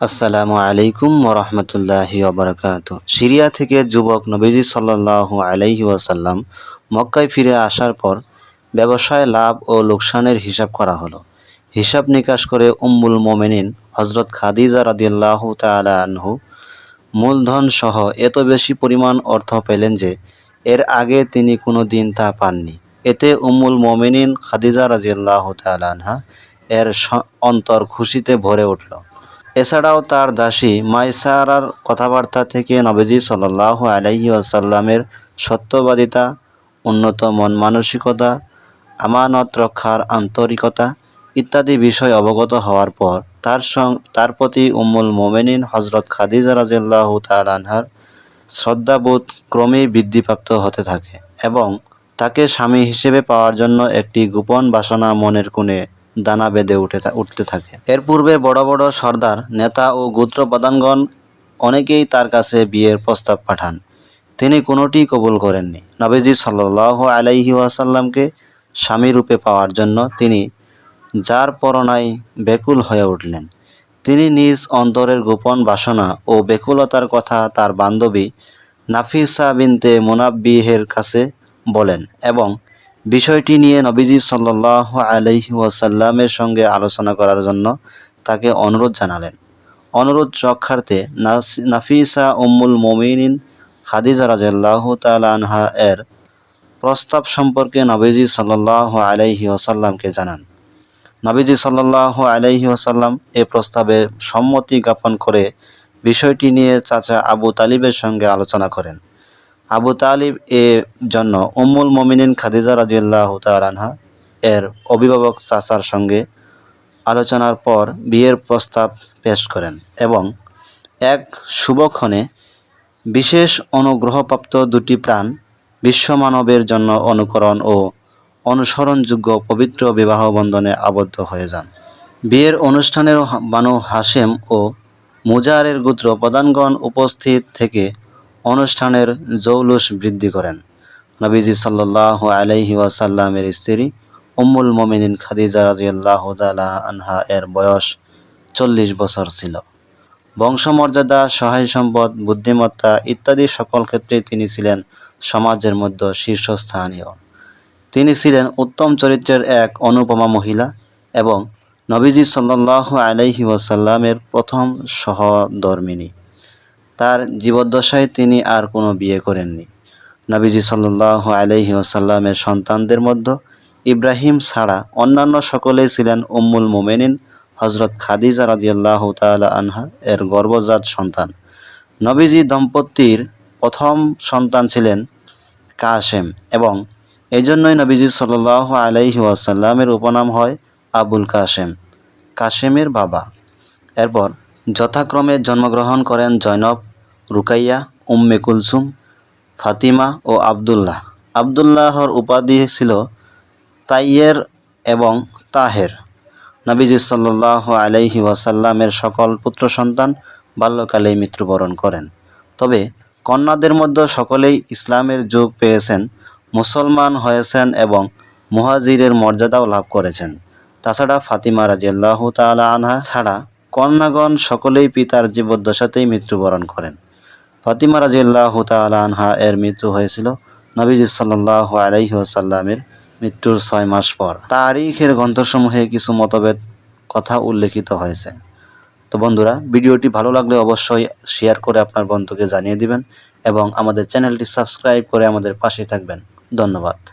আসসালামু আলাইকুম ওরহমতুল্লাহি ওবরাকাত সিরিয়া থেকে যুবক নবীজি সাল্লাল্লাহু আলাইহি ওয়াসাল্লাম মক্কায় ফিরে আসার পর ব্যবসায় লাভ ও লোকসানের হিসাব করা হলো। হিসাব নিকাশ করে উম্মুল মোমেনিন হজরত খাদিজা রাদিয়াল্লাহু তাআলা আনহু মূলধন সহ এত বেশি পরিমাণ অর্থ পেলেন যে এর আগে তিনি কোনো দিন তা পাননি। এতে উম্মুল মোমেনিন খাদিজা রাদিয়াল্লাহু তাআলা আনহা এর অন্তর খুশিতে ভরে উঠল। এছাড়াও তার দাসী মাইসারার কথাবার্তা থেকে নবীজি সাল্লাহ আলাইহি সত্যবাদিতা, উন্নত মন মানসিকতা, আমানত রক্ষার আন্তরিকতা ইত্যাদি বিষয় অবগত হওয়ার পর তার সং, তার প্রতি উম্মুল মোমেনিন হজরত খাদিজা রাজিয়াল্লাহু তালানহার শ্রদ্ধাবোধ ক্রমেই বৃদ্ধিপ্রাপ্ত হতে থাকে এবং তাকে স্বামী হিসেবে পাওয়ার জন্য একটি গোপন বাসনা মনের কোণে দানা বেঁধে উঠে উঠতে থাকে। এর পূর্বে বড় বড় সর্দার, নেতা ও গোত্র প্রধানগণ অনেকেই তার কাছে বিয়ের প্রস্তাব পাঠান। তিনি কোনোটি কবুল করেননি। নবীজি সাল্লাহ আলাইহি ওয়াসাল্লামকে স্বামী রূপে পাওয়ার জন্য তিনি যার পরনায় বেকুল হয়ে উঠলেন। তিনি নিজ অন্তরের গোপন বাসনা ও বেকুলতার কথা তার বান্ধবী নাফিসা বিনতে মুনাব্বিহের কাছে বলেন এবং বিষয়টি নিয়ে নবীজি সাল্লাহ আলহি ওয়াসাল্লামের সঙ্গে আলোচনা করার জন্য তাকে অনুরোধ জানালেন। অনুরোধ রক্ষার্থে নাফিসা উম্মুল মোমিনিন খাদিজা রাজাল্লাহ তালা আনহা এর প্রস্তাব সম্পর্কে নবীজি সাল্লাহ আলাইহি ওয়াসাল্লামকে জানান। নবীজি সাল্লাহ আলাইহি ওয়াসাল্লাম এ প্রস্তাবে সম্মতি জ্ঞাপন করে বিষয়টি নিয়ে চাচা আবু তালিবের সঙ্গে আলোচনা করেন। আবু তালিব এ জন্য উম্মুল মমিনিন খাদিজা রাজিয়াল্লাহ তালানহা এর অভিভাবক চাচার সঙ্গে আলোচনার পর বিয়ের প্রস্তাব পেশ করেন এবং এক শুভক্ষণে বিশেষ অনুগ্রহপ্রাপ্ত দুটি প্রাণ বিশ্বমানবের জন্য অনুকরণ ও অনুসরণযোগ্য পবিত্র বিবাহ বন্ধনে আবদ্ধ হয়ে যান। বিয়ের অনুষ্ঠানের বানু হাশেম ও মুজারের গোত্র প্রধানগণ উপস্থিত থেকে অনুষ্ঠানের জৌলুস বৃদ্ধি করেন। নবীজি সাল্লাহ আলাইহি ওয়াসাল্লামের স্ত্রী উম্মুল মোমিনিন খাদিজা রাজিয়াল্লাহ তালা আনহা এর বয়স চল্লিশ বছর ছিল। বংশমর্যাদা সহায় সম্পদ বুদ্ধিমত্তা ইত্যাদি সকল ক্ষেত্রে তিনি ছিলেন সমাজের মধ্যে শীর্ষস্থানীয়। তিনি ছিলেন উত্তম চরিত্রের এক অনুপমা মহিলা এবং নবীজি সাল্লাহ আলাইহি ওয়াসাল্লামের প্রথম সহধর্মিনী। তার জীবদ্দশায় তিনি আর কোনো বিয়ে করেননি। নবীজি সাল্লাহ আলাইহি ওয়াসাল্লামের সন্তানদের মধ্যে ইব্রাহিম ছাড়া অন্যান্য সকলেই ছিলেন উম্মুল মোমেনিন হজরত খাদিজা রাদিয়াল্লাহু তাআলা আনহা এর গর্ভজাত সন্তান। নবীজি দম্পতির প্রথম সন্তান ছিলেন কাশেম এবং এই জন্যই নবীজি সাল্লাহ আলাইহি ওয়াসাল্লামের উপনাম হয় আবুল কাশেম, কাশেমের বাবা। এরপর যথাক্রমে জন্মগ্রহণ করেন জৈনব রুকাইয়া, উম্মে কুলসুম, ফাতিমা ও আবদুল্লাহ। আবদুল্লাহর উপাধি ছিল তাইয়ের এবং তাহের। নবীজি সাল্লাহ আলাইহি ওয়াসাল্লামের সকল পুত্র সন্তান বাল্যকালেই মৃত্যুবরণ করেন। তবে কন্যাদের মধ্যে সকলেই ইসলামের যোগ পেয়েছেন, মুসলমান হয়েছেন এবং মুহাজিরের মর্যাদাও লাভ করেছেন। তাছাড়া ফাতিমা রাজিয়াল্লাহু তালা আনহা ছাড়া কন্যাগণ সকলেই পিতার জীবদ্দশাতেই মৃত্যুবরণ করেন। ফাতিমা রাজিউল্লাহ তাআলা আনহা এর মৃত্যু হয়েছিল নবীজ সাল্লাহ আলাইহি ওয়াসাল্লামের মৃত্যুর ছয় মাস পর। তারিখের গ্রন্থসমূহে কিছু মতভেদ কথা উল্লেখিত হয়েছে। তো বন্ধুরা, ভিডিওটি ভালো লাগলে অবশ্যই শেয়ার করে আপনার বন্ধুকে জানিয়ে দিবেন এবং আমাদের চ্যানেলটি সাবস্ক্রাইব করে আমাদের পাশে থাকবেন। ধন্যবাদ।